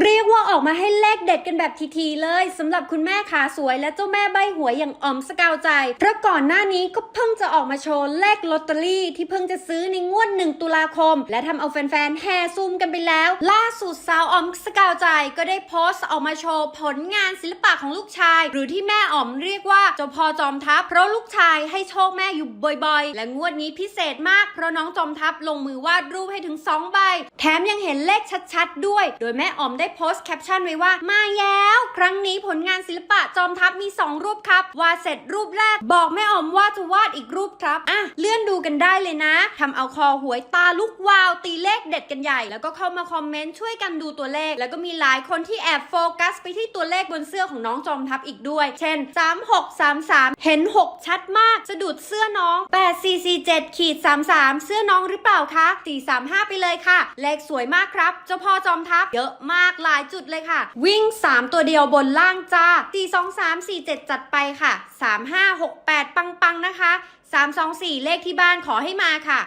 เรียกว่าออกมาให้เลขเด็ดกันแบบทีๆเลยสำหรับคุณแม่ขาสวยและเจ้าแม่ใบหวยอย่างออมสกาวใจ เพราะก่อนหน้านี้ก็เพิ่งจะออกมาโชว์เลขลอตเตอรี่ที่เพิ่งจะซื้อในงวดหนึ่งตุลาคม และทำเอาแฟนๆแห่ซูมกันไปแล้ว ล่าสุดสาวออมสกาวใจก็ได้โพสต์ออกมาโชว์ผลงานศิลปะของลูกชาย หรือที่แม่ออมเรียกว่าเจ้าพ่อจอมทัพเพราะลูกชายให้โชคแม่อยู่บ่อยๆ และงวดนี้พิเศษมากเพราะน้องจอมทัพลงมือวาดรูปให้ถึง2ใบแถมยังเห็นเลขชัดๆ ด้วย โดยแม่ออมได้โพสต์แคปชั่นไว้ว่า มาแล้ว ครั้งนี้ผลงานศิลปะจอมทัพมี 2 รูปครับวาดเสร็จรูปแรก บอกแม่อมว่าจะวาดอีกรูปครับอะเลื่อนดูกันได้เลยนะทำเอาคอหวยตาลุกวาว ตีเลขเด็ดกันใหญ่ แล้วก็เข้ามาคอมเมนต์ช่วยกันดูตัวเลข แล้วก็มีหลายคนที่แอบโฟกัส ไปที่ตัวเลขบนเสื้อของน้องจอมทัพอีกด้วย เช่น 3633 เห็น 6 ชัดมากสะดุดเสื้อน้อง 8447ขีด33 เสื้อน้องหรือเปล่าคะ435 ไปเลยค่ะ เลขสวยมากครับ เจ้าพ่อจอมทัพเยอะมากหลายจุดเลยค่ะ วิ่ง 3 ตัวเดียวบนล่างจ้า 42347 จัดไปค่ะ 3568 ปังๆนะคะ 324 เลขที่บ้านขอให้มาค่ะ